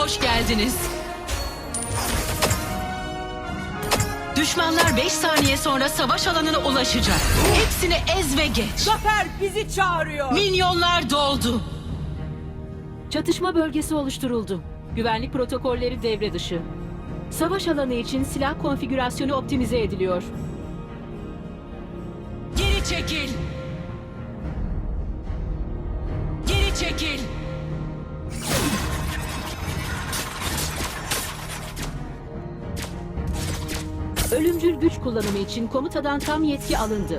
hoş geldiniz. Düşmanlar 5 saniye sonra savaş alanına ulaşacak. Hepsini ez ve geç. Zafer bizi çağırıyor. Minyonlar doldu. Çatışma bölgesi oluşturuldu. Güvenlik protokolleri devre dışı. Savaş alanı için silah konfigürasyonu optimize ediliyor. Geri çekil. Ölümcül güç kullanımı için komutadan tam yetki alındı.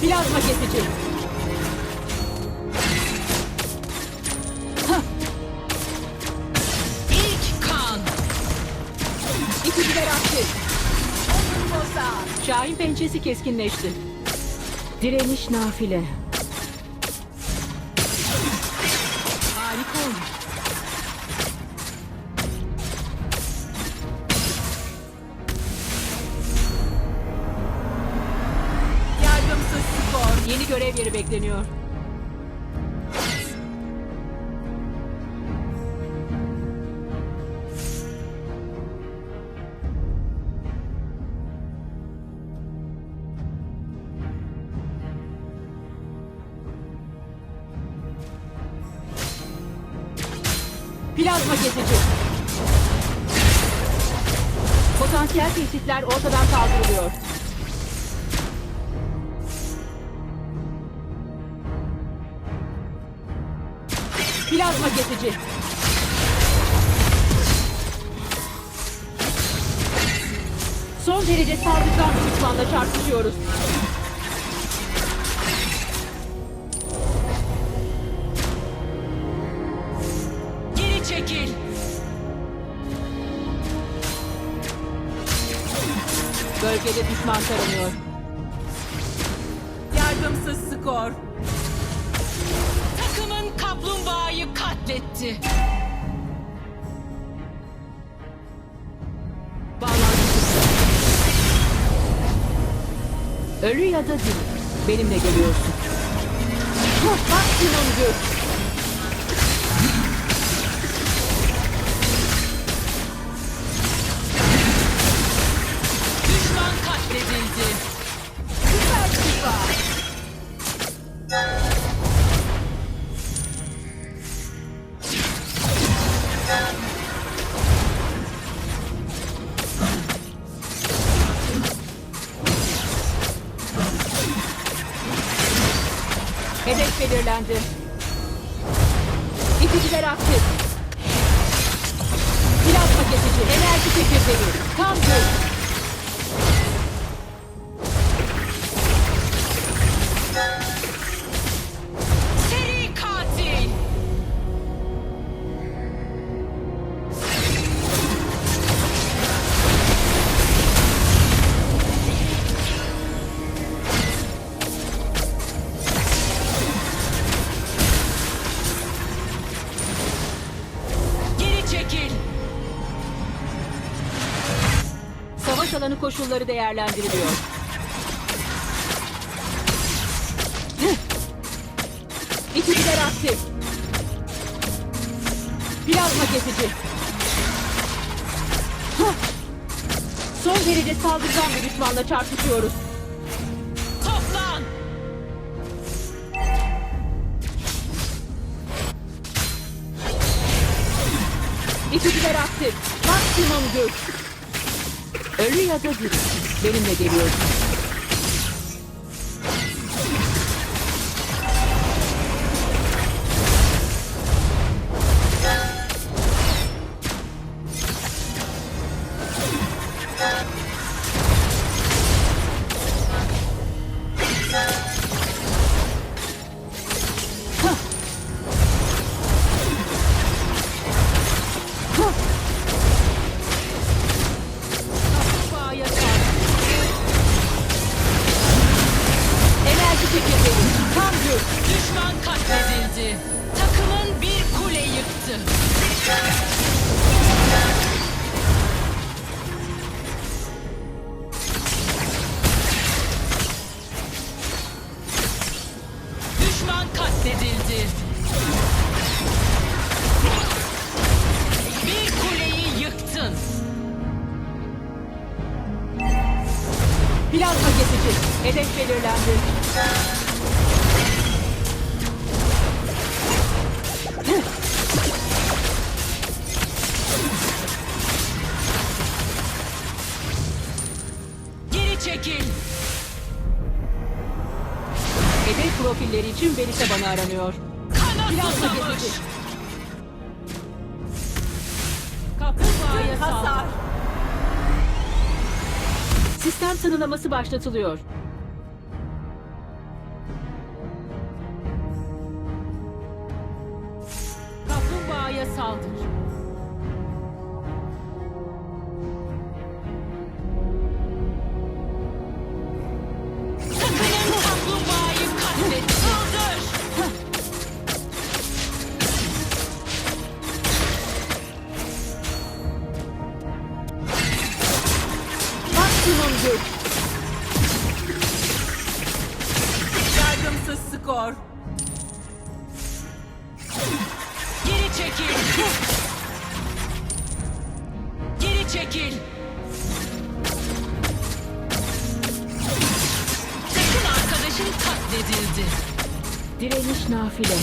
Plazma kesici. İlk kan. İkiciler aktif. Şahin pençesi keskinleşti. Direniş nafile. Yeri bekleniyor. Plazma kesici. Potansiyel tehditler ortadan kaldırılıyor. Plazma kesici. Son derece saldırgan düşmanla çarpışıyoruz. Geri çekil. Bölgede düşman taranıyor. Katletti. Ölü ya da diri. Benimle geliyorsun. Hah, Maksimum belirlendi. İticiler aktif. Savaş alanı koşulları değerlendiriliyor. İticiler aktif. Plazma kesici. Son derece saldırgan bir düşmanla çarpışıyoruz. Toplan. İticiler aktif. Maksimum güç. Ölü ya da diri. Benimle geliyorsun. Düşman katledildi. Takımın bir kule yıktı. Düşman katledildi. Bir kuleyi yıktın. Plazma kesici. Hedef belirlendi. Geri çekil. Hedef profilleri için veri tabanı aranıyor. Kana Plazma susamış. kesici. Kaplumbağaya. Hasar. Sistem tanımlaması başlatılıyor. Kaplumbağaya saldır. Güç. Yardımsız skor. Geri çekil. Geri çekil. Takım arkadaşın katledildi. Direniş nafile.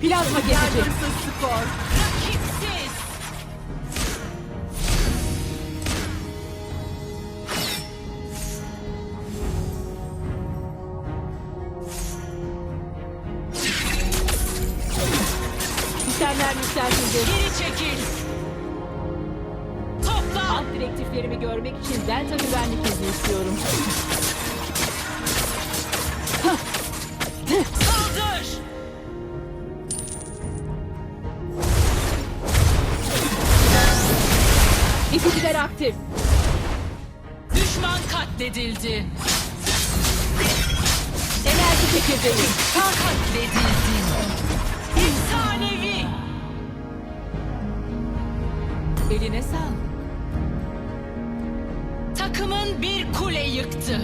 Plazma. Yardımsız skor. Rakipsiz. Sistemler yükseltildi. Geri çekil. Topla. Alt direktiflerimi görmek için Delta güvenlik izni istiyorum. aktif. Düşman katledildi. Enerji çekirdeği. Katledildi. Efsanevi. Eline sağlık. Takımın bir kule yıktı.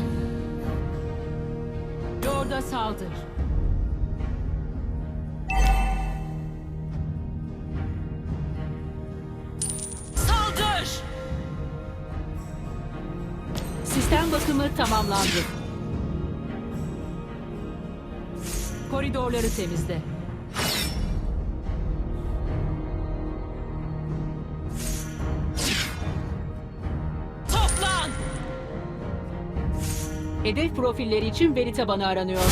Saldır. Saldır. Sistem bakımı tamamlandı. Koridorları temizle. Toplan. Hedef profilleri için veri tabanı aranıyor.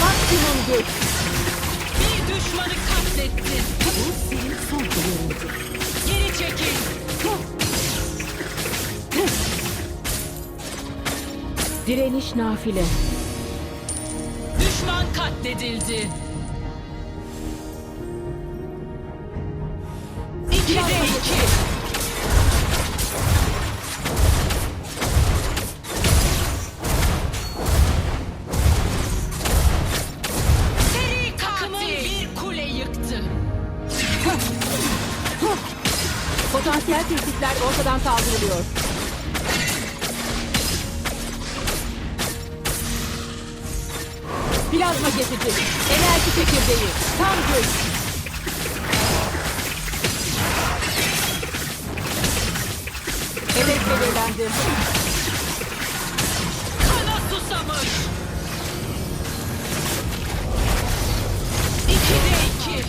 Maksimum güç. Bir düşmanı katlettin. Bu senin son görüntü. Geri çekil. Direniş nafile. Düşman katledildi. İki de iki. Seri takımın bir kule yıktı. Potansiyel tehditler ortadan kaldırılıyor. Plazma kesici. Enerji çekirdeği. Tam güç. Hedef belirlendi. Kana susamış. İki de iki.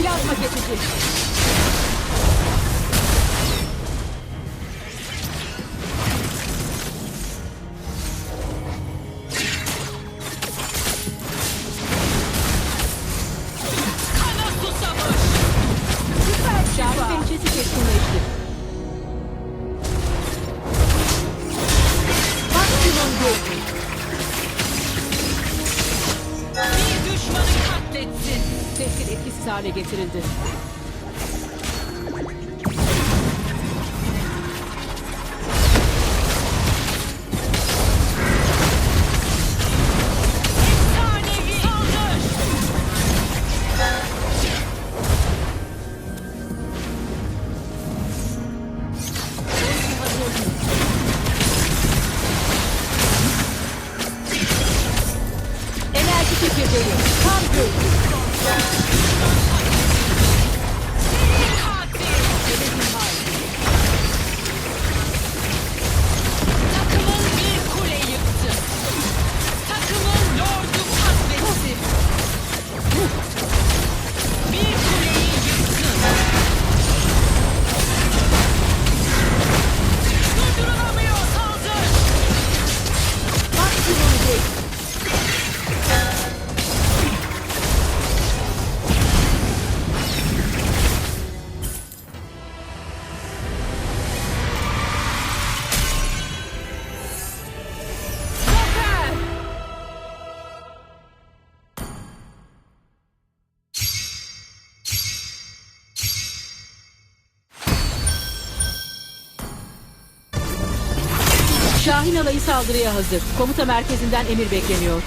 Plazma kesici. hale getirildi. Şahin alayı saldırıya hazır. Komuta merkezinden emir bekleniyor.